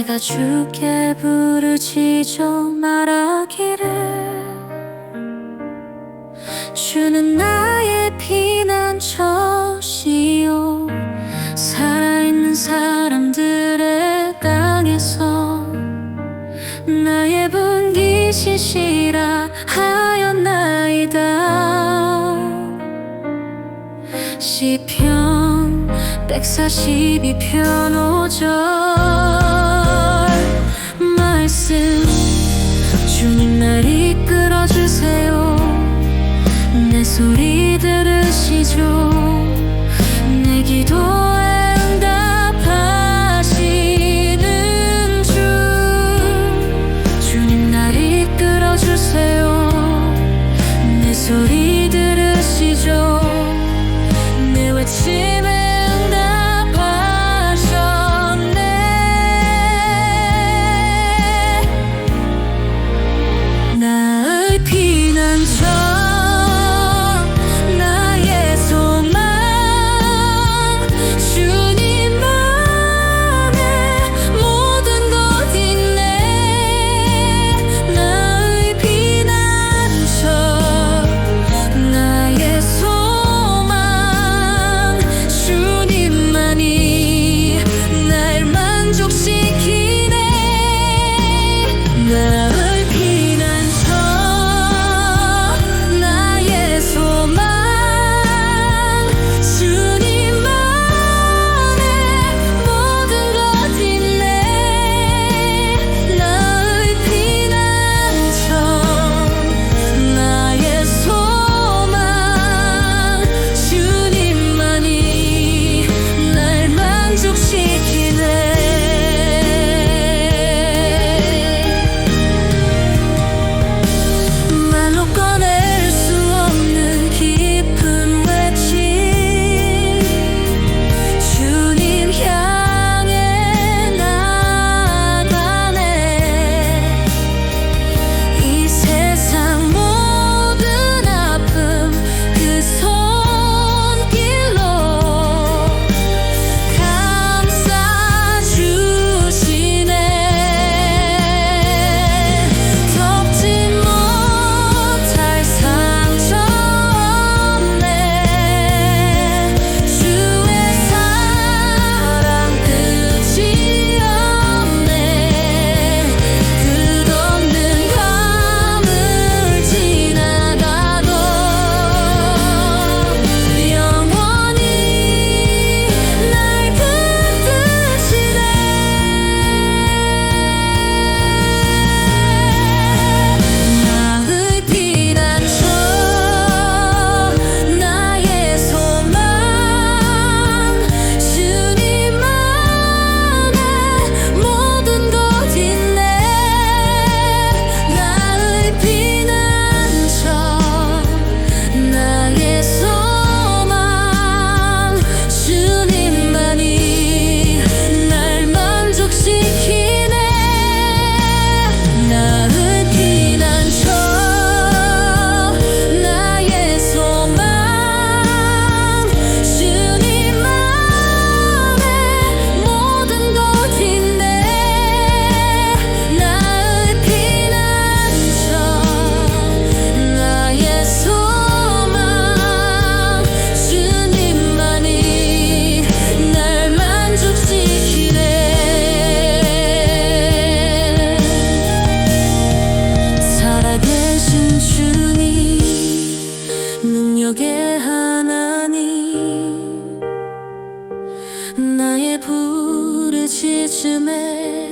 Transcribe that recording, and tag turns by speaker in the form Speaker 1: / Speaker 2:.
Speaker 1: 내가 죽게 부르짖어 말하기를. 주는 나의 피난처시오. 살아있는 사람들의 땅에서 나의 분기시시라 하였나이다. 시편 142편 5절. 말씀. 주님 날 이끌어 주세요. 내 소리 들을 一切美。